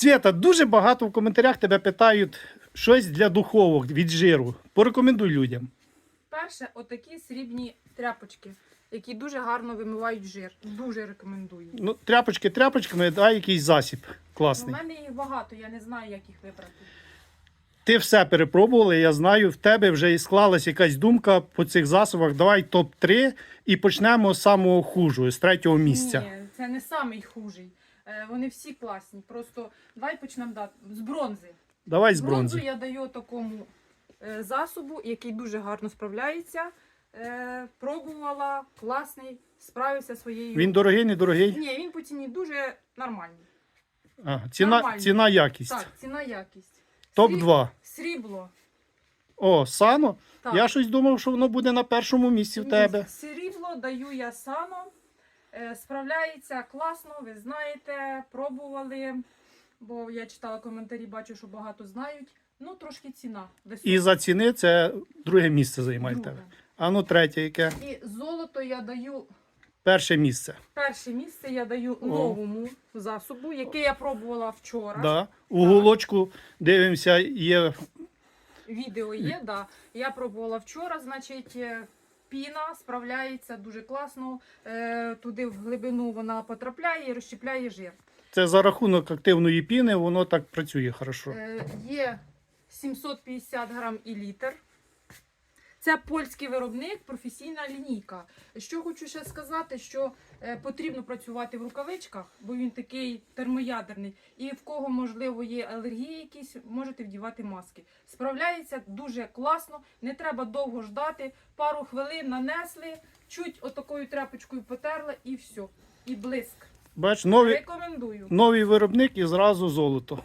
Свята, дуже багато в коментарях тебе питають щось для духовок від жиру. Порекомендуй людям. Перше, отакі срібні тряпочки, які дуже гарно вимивають жир. Дуже рекомендую. Ну, тряпочки тряпочками, дай якийсь засіб класний. У мене їх багато, я не знаю, як їх вибрати. Ти все перепробувала, я знаю, в тебе вже і склалась якась думка по цих засобах. Давай топ-3 і почнемо з самого хужого, з третього місця. Ні, це не самий хужий. Е, Вони всі класні. Просто давай почнемо дати з бронзи. Давай з Бронзу я даю такому е, засобу, який дуже гарно справляється. Е, Пробувала, класний, справився своєю. Він дорогий, недорогий? Ні, він по ціні дуже нормальний. А, ціна, Нормальний. ціна якість. Так, ціна якість. Топ-2. Срібло. О, сано. Так. Я щось думав, що воно буде на першому місці в тебе. Срібло даю я сано. Е, Справляється класно, ви знаєте, пробували. Бо я читала коментарі, бачу, що багато знають. Ну, трошки ціна висока. І за ціни це друге місце займає в Друге. тебе. А ну третє яке? І золото я даю Перше місце. Перше місце я даю новому засобу, який я пробувала вчора. Да. У гулочку дивимося, є Відео є, да. Я пробувала вчора, значить, е, піна справляється дуже класно. Е, туди в глибину вона потрапляє і розщепляє жир. це за рахунок активної піни, воно так працює хорошо. Е, є 750 грам і літр. Це польський виробник, професійна лінійка. Що хочу ще сказати, що е, потрібно працювати в рукавичках, бо він такий термоядерний. І в кого, можливо, є алергії якісь, можете вдівати маски. Справляється дуже класно, не треба довго ждати. Пару хвилин нанесли, чуть отакою тряпочкою потерла і все. І блиск. Бач, новий, Рекомендую. новий виробник і зразу золото.